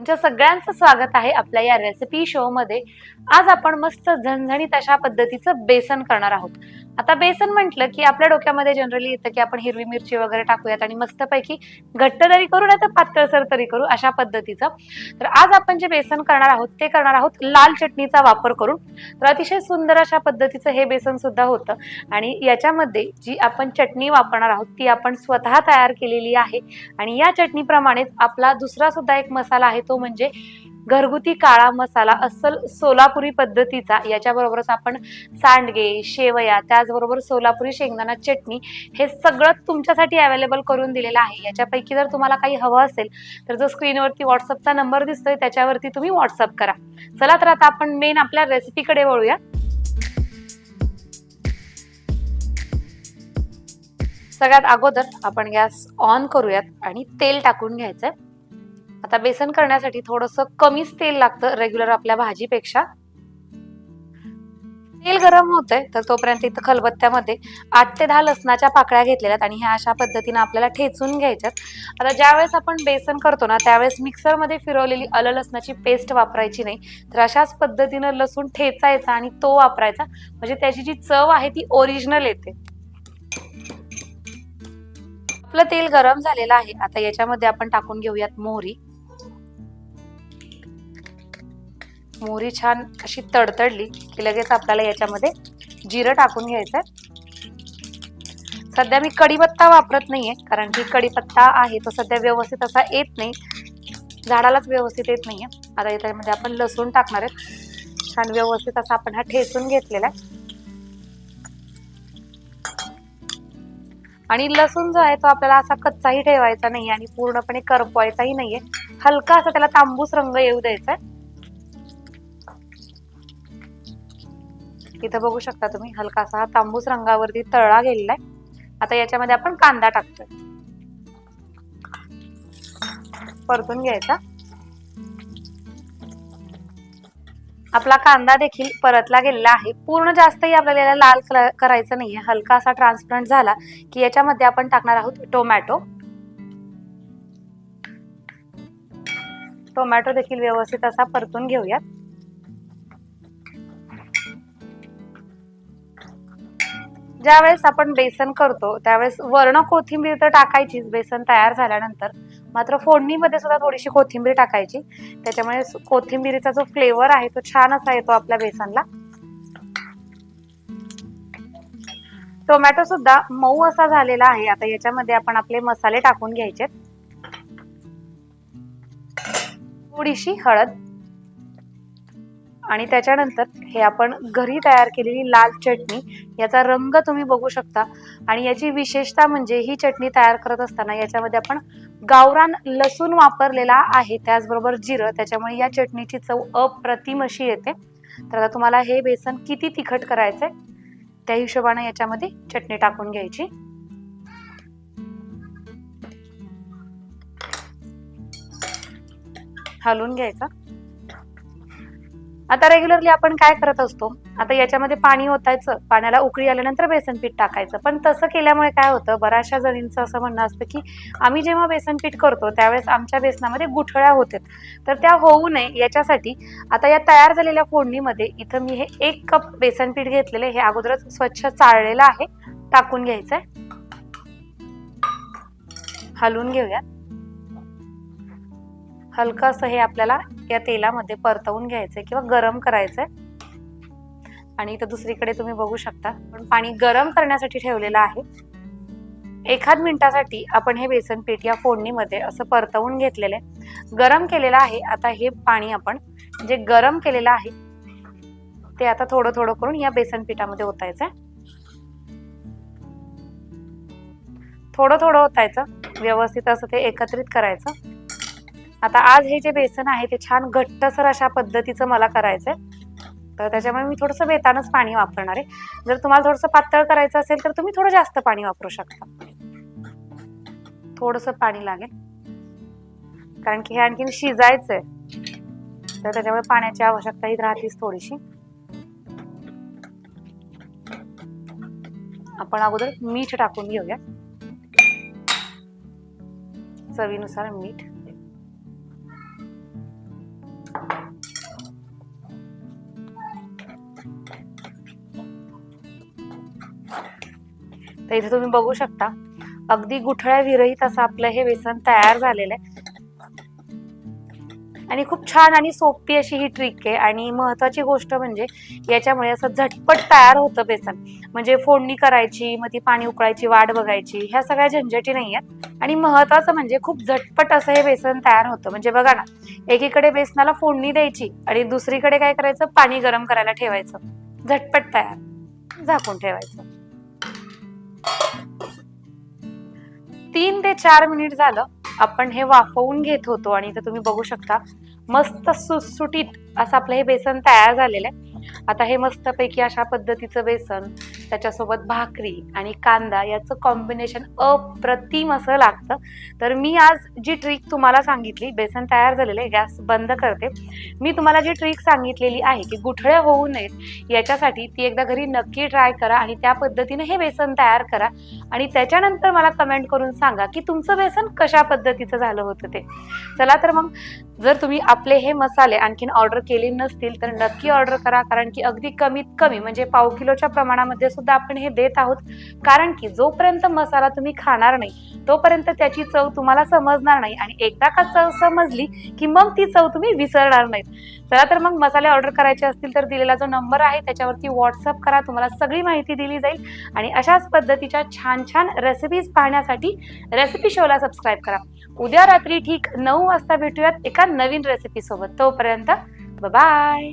तुमच्या सगळ्यांचं स्वागत आहे आपल्या या रेसिपी शो मध्ये. आज आपण मस्त झणझणीत अशा पद्धतीचं बेसन करणार आहोत. आता बेसन म्हटलं की आपल्या डोक्यामध्ये जनरली येतं की आपण हिरवी मिरची वगैरे टाकूयात आणि मस्तपैकी घट्ट तरी करू नाही तर पातळसर तरी करू अशा पद्धतीचं. तर आज आपण जे बेसन करणार आहोत ते करणार आहोत लाल चटणीचा वापर करून. तर अतिशय सुंदर अशा पद्धतीचं हे बेसन सुद्धा होतं. आणि याच्यामध्ये जी आपण चटणी वापरणार आहोत ती आपण स्वतः तयार केलेली आहे. आणि या चटणीप्रमाणेच आपला दुसरा सुद्धा एक मसाला आहे तो म्हणजे घरगुती काळा मसाला अस्सल सोलापुरी पद्धतीचा याच्याबरोबरच आपण सांडगे शेवया त्याचबरोबर सोलापुरी शेंगदाणा चटणी हे सगळं तुमच्यासाठी अवेलेबल करून दिलेलं आहे. याच्यापैकी जर तुम्हाला काही हवं असेल तर जो स्क्रीनवरती व्हॉट्सअपचा नंबर दिसतोय त्याच्यावरती तुम्ही व्हॉट्सअप करा. चला तर आता आपण मेन आपल्या रेसिपीकडे वळूया. सगळ्यात अगोदर आपण गॅस ऑन करूयात आणि तेल टाकून घ्यायचं आता बेसन करण्यासाठी थोडंसं कमीच तेल लागतं रेग्युलर आपल्या भाजीपेक्षा. तेल गरम होतंय तर तोपर्यंत इथं खलबत्त्यामध्ये आठ ते दहा लसणाच्या पाकळ्या घेतलेल्या आहेत आणि ह्या अशा पद्धतीने आपल्याला ठेचून घ्यायच्यात. आता ज्यावेळेस आपण बेसन करतो ना त्यावेळेस मिक्सरमध्ये फिरवलेली आलं लसणाची पेस्ट वापरायची नाही तर अशाच पद्धतीनं लसूण ठेचायचा आणि तो वापरायचा. म्हणजे त्याची जी चव आहे ती ओरिजिनल येते. आपलं तेल गरम झालेलं आहे आता याच्यामध्ये आपण टाकून घेऊयात मोहरी. मोहरी छान अशी तडतडली की लगेच आपल्याला याच्यामध्ये जिरं टाकून घ्यायचंय. सध्या मी कढीपत्ता वापरत नाहीये कारण की कढीपत्ता आहे तो सध्या व्यवस्थित असा येत नाही. झाडालाच व्यवस्थित येत नाहीये. आता याच्यामध्ये आपण लसूण टाकणार आहेत छान व्यवस्थित असा आपण हा ठेचून घेतलेला आहे. आणि लसूण जो आहे तो आपल्याला असा कच्चाही ठेवायचा नाही आणि पूर्णपणे करपवायचाही नाहीये. हलका असा त्याला तांबूस रंग येऊ द्यायचा आहे इथं बघू शकता तुम्ही हलकासा हा तांबूस रंगावरती तळला गेलेला आहे. आता याच्यामध्ये आपण कांदा टाकतोय. परतून घ्यायचा. आपला कांदा देखील परतला गेलेला आहे. पूर्ण जास्तही आपल्याला याला लाल कलर करायचं नाहीये. हलका असा ट्रान्सपरंट झाला की याच्यामध्ये आपण टाकणार आहोत टोमॅटो. टोमॅटो देखील व्यवस्थित असा परतून घेऊयात. ज्यावेळेस आपण बेसन करतो त्यावेळेस वर्ण कोथिंबीर तर टाकायचीच बेसन तयार झाल्यानंतर. मात्र फोडणीमध्ये सुद्धा थोडीशी कोथिंबीर टाकायची. त्याच्यामुळे कोथिंबीरीचा जो फ्लेवर आहे तो छान असा येतो आपल्या बेसनला. टोमॅटो सुद्धा मऊ असा झालेला आहे. आता याच्यामध्ये आपण आपले मसाले टाकून घ्यायचे. थोडीशी हळद. आणि त्याच्यानंतर हे आपण घरी तयार केलेली लाल चटणी याचा रंग तुम्ही बघू शकता. आणि याची विशेषता म्हणजे ही चटणी तयार करत असताना याच्यामध्ये आपण गावरान लसूण वापरलेला आहे. त्याचबरोबर जिरं त्याच्यामुळे या चटणीची चव अप्रतिम अशी येते. तर आता तुम्हाला हे बेसन किती तिखट करायचंय त्या हिशोबाने याच्यामध्ये चटणी टाकून घ्यायची. हलवून घ्यायचा. आता रेग्युलरली आपण काय करत असतो? आता याच्यामध्ये पाणी ओतायचं पाण्याला उकळी आल्यानंतर बेसन पीठ टाकायचं. पण तसं केल्यामुळे काय होतं बऱ्याचशा जणींचं असं म्हणणं असतं की आम्ही जेव्हा बेसन पीठ करतो त्यावेळेस आमच्या बेसनामध्ये गुठळ्या होतात. तर त्या होऊ नये याच्यासाठी आता या तयार झालेल्या फोडणीमध्ये इथं मी हे एक कप बेसन पीठ घेतलेले हे अगोदरच स्वच्छ चाळलेलं आहे. टाकून घ्यायचंय. हलवून घेऊयात. हलकं असं हे आपल्याला या तेलामध्ये परतवून घ्यायचंय किंवा गरम करायचंय. आणि इथं दुसरीकडे तुम्ही बघू शकता. पण पाणी गरम करण्यासाठी ठेवलेलं आहे. एखाद मिनिटासाठी आपण हे बेसन पीठ या फोडणीमध्ये असं परतवून घेतलेलं आहे. गरम केलेलं आहे. आता हे पाणी आपण जे गरम केलेलं आहे ते आता थोडं थोडं करून या बेसन पिठामध्ये ओतायचं थोडं थोडं ओतायचं. व्यवस्थित असं ते एकत्रित करायचं. आता आज हे जे बेसन आहे ते छान घट्टसर अशा पद्धतीचं मला करायचंय. तर त्याच्यामुळे मी थोडंसं बेतानच पाणी वापरणार आहे. जर तुम्हाला थोडंसं पातळ करायचं असेल तर तुम्ही थोडं जास्त पाणी वापरू शकता. थोडंसं पाणी लागेल. कारण की हे आणखीन शिजायचंय. तर त्याच्यामुळे पाण्याची आवश्यकता ही राहतीच थोडीशी. आपण अगोदर मीठ टाकून घेऊया. चवीनुसार मीठ. तर इथे तुम्ही बघू शकता. अगदी गुठळ्या विरहित असं आपलं हे बेसन तयार झालेलं आहे. आणि खूप छान आणि सोपी अशी ही ट्रिक आहे. आणि महत्वाची गोष्ट म्हणजे याच्यामुळे असं झटपट तयार होतं बेसन म्हणजे फोडणी करायची मग ती पाणी उकळायची वाट बघायची ह्या सगळ्या झंझटी नाही आहेत. आणि महत्वाचं म्हणजे खूप झटपट असं हे बेसन तयार होतं. म्हणजे बघा ना एकीकडे बेसनाला फोडणी द्यायची आणि दुसरीकडे काय करायचं? पाणी गरम करायला ठेवायचं. झटपट तयार झाकून ठेवायचं. तीन ते चार मिनिट झालं. आपण हे वाफवून घेत होतो आणि इथं तुम्ही बघू शकता मस्त सुटसुटीत असं आपलं हे बेसन तयार झालेलं आहे. आता हे मस्तपैकी अशा पद्धतीचं बेसन त्याच्यासोबत भाकरी आणि कांदा याचं कॉम्बिनेशन अप्रतिम असं लागतं. तर मी आज जी ट्रिक तुम्हाला सांगितली बेसन तयार झालेलं आहे गॅस बंद करते. मी तुम्हाला जी ट्रिक सांगितलेली आहे की गुठळ्या होऊ नयेत याच्यासाठी ती एकदा घरी नक्की ट्राय करा आणि त्या पद्धतीने हे बेसन तयार करा. आणि त्याच्यानंतर मला कमेंट करून सांगा की तुमचं बेसन कशा पद्धतीचं झालं होतं ते. चला तर मग जर तुम्ही आपले हे मसाले आणखीन ऑर्डर केले नसतील तर नक्की ऑर्डर करा. कारण की अगदी कमीत कमी म्हणजे पाव किलोच्या प्रमाणामध्ये सुद्धा आपण हे देत आहोत. कारण की जोपर्यंत मसाला तुम्ही खाणार नाही तोपर्यंत त्याची चव तुम्हाला समजणार नाही आणि एकदा का चव समजली की मग ती चव तुम्ही विसरणार नाहीत. चला तर मग मसाले ऑर्डर करायचे असतील तर दिलेला जो नंबर आहे त्याच्यावरती व्हॉट्सअप करा तुम्हाला सगळी माहिती दिली जाईल आणि अशाच पद्धतीच्या छान छान रेसिपीज पाहण्यासाठी रेसिपी शोला सबस्क्राईब करा. उद्या रात्री ठीक नऊ वाजता भेटूयात एका नवीन रेसिपी सोबत. तोपर्यंत बाय